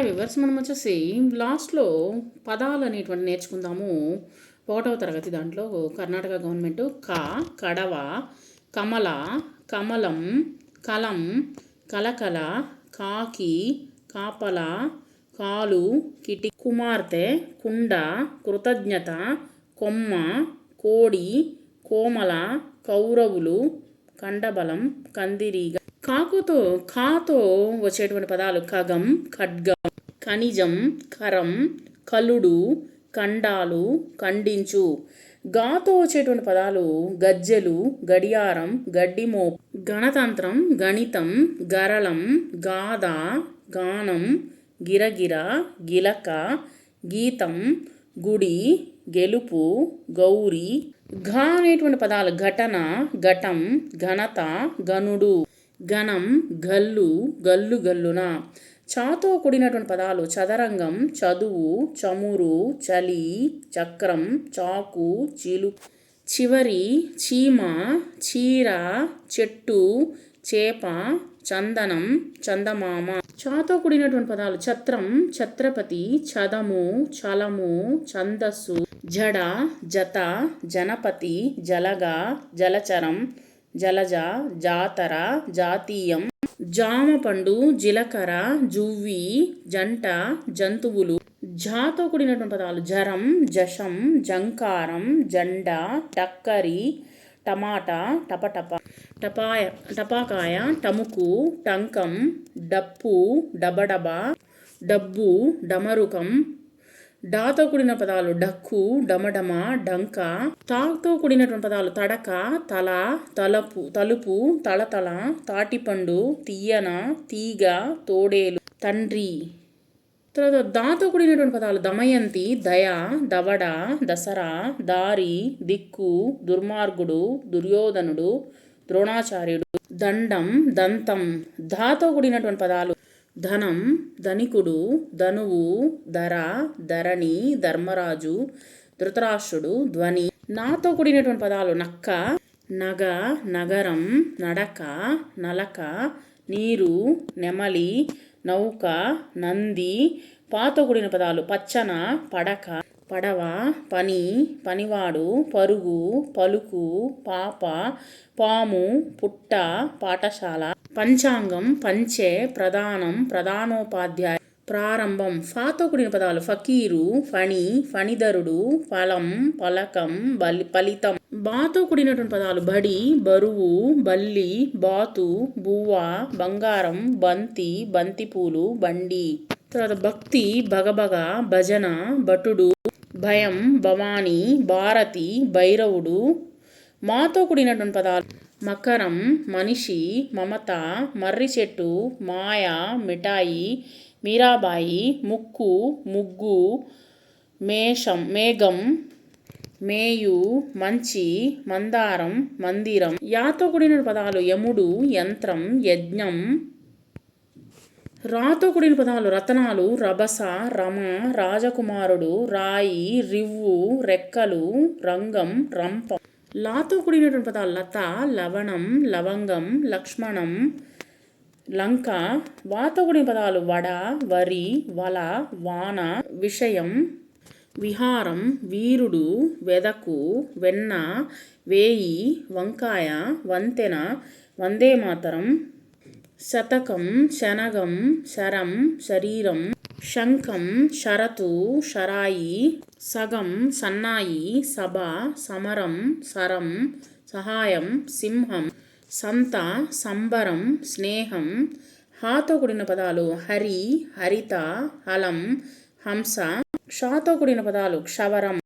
Hi viewers మనం వచ్చేసి లాస్ట్లో పదాలు అనేటువంటి నేర్చుకుందాము. ఒకటవ తరగతి దాంట్లో కర్ణాటక గవర్నమెంట్ క కడవ కమల కమలం కలం కలకల కాకి కాపల కాలు కిటి కుమార్తె కుండ కృతజ్ఞత కొమ్మ కోడి కోమల కౌరవులు కండబలం కందిరీగ. కాకుతో కాతో వచ్చేటువంటి పదాలు ఖగం ఖడ్గం. ఖనిజం కరం కలుడు ఖండాలు ఖండించు. గాతో వచ్చేటువంటి పదాలు గజ్జెలు గడియారం గడ్డిమో. గణతంత్రం గణితం గరళం గాథ గానం గిరగిర గిలక గీతం గుడి గెలుపు గౌరి. ఘ అనేటువంటి పదాలు ఘటన ఘటం ఘనత గనుడు ఘనం గల్లు గల్లు గల్లున. చాతో కూడినటువంటి పదాలు చదరంగం చదువు చమురు చలి చక్రం చాకు చిలు చివరి చీమ చీర చెట్టు చేప చందనం చందమామ. చాతో కూడినటువంటి పదాలు ఛత్రం ఛత్రపతి చదము చలము ఛందస్సు జడ జత జనపతి జలగ జలచరం జలజ జాతర జాతీయం. జామ పండు జీలకర్ర జువ్వి జంట జంతువులు. జాతో కూడినటువంటి పదాలు జరం జషం జంకారం జెండా టక్కరి టమాటా టపటప టపాయ టపాకాయ టముకు టంకం డప్పు డబడబ డబ్బు డమరుకం డాతో కూడిన పదాలు డక్కు డమడమ డంక తాతో కూడినటువంటి పదాలు తడక తల తలపు తలుపు తళతళ తాటిపండు తీయన తీగ తోడేలు తండ్రి. తర్వాత దాతో కూడినటువంటి పదాలు దమయంతి దయ దవడ దసరా దారి దిక్కు దుర్మార్గుడు దుర్యోధనుడు ద్రోణాచార్యుడు దండం దంతం. ధాతో కూడినటువంటి పదాలు ధనం ధనికుడు ధనువు ధర ధరణి ధర్మరాజు ధృతరాష్ట్రుడు ధ్వని. నాతో కూడినటువంటి పదాలు నక్క నగ నగరం నడక నలక నీరు నెమలి నౌక నంది. పాతో కూడిన పదాలు పచ్చన పడక. పడవ పని పనివాడు పరుగు పలుకు పాప పాము పుట్ట పాఠశాల పంచాంగం పంచే ప్రధానం ప్రధానోపాధ్యాయ ప్రారంభం. ఫాతో కూడిన పదాలు ఫకీరు ఫణి ఫణిధరుడు ఫలం పలకం బలి ఫలితం. బాతో కూడినటువంటి పదాలు బడి బరువు బల్లి బాతు బువ్వ బంగారం బంతి బంతిపూలు బండి. తర్వాత భక్తి భగభగ భజన భటుడు. భయం భవాని భారతి భైరవుడు మాతో కూడినటువంటి పదాలు. మకరం మనిషి మమత మర్రి చెట్టు మాయ మిఠాయి మీరాబాయి ముక్కు ముగ్గు మేషం మేఘం మేయు మంచి మందారం మందిరం. యాతో కూడిన పదాలు యముడు యంత్రం యజ్ఞం రాతో కూడిన పదాలు రతనాలు రభస రమ రాజకుమారుడు రాయి రివ్వు రెక్కలు రంగం రంప. లాతో కూడినటువంటి పదాలు లత లవణం లవంగం లక్ష్మణం లంక. వాతో కూడిన పదాలు వడ వరి వల వాన విషయం విహారం వీరుడు వెదకు వెన్న వేయి వంకాయ వంతెన వందే మాతరం శతకం శనగం శరం శరీరం శంఖం శరతు శరాయి సగం సన్నాయి సభ సమరం సరం సహాయం సింహం సంత సంబరం స్నేహం హాతో కూడిన పదాలు హరి హరిత హలం హంస క్షాతో కూడిన పదాలు క్షవరం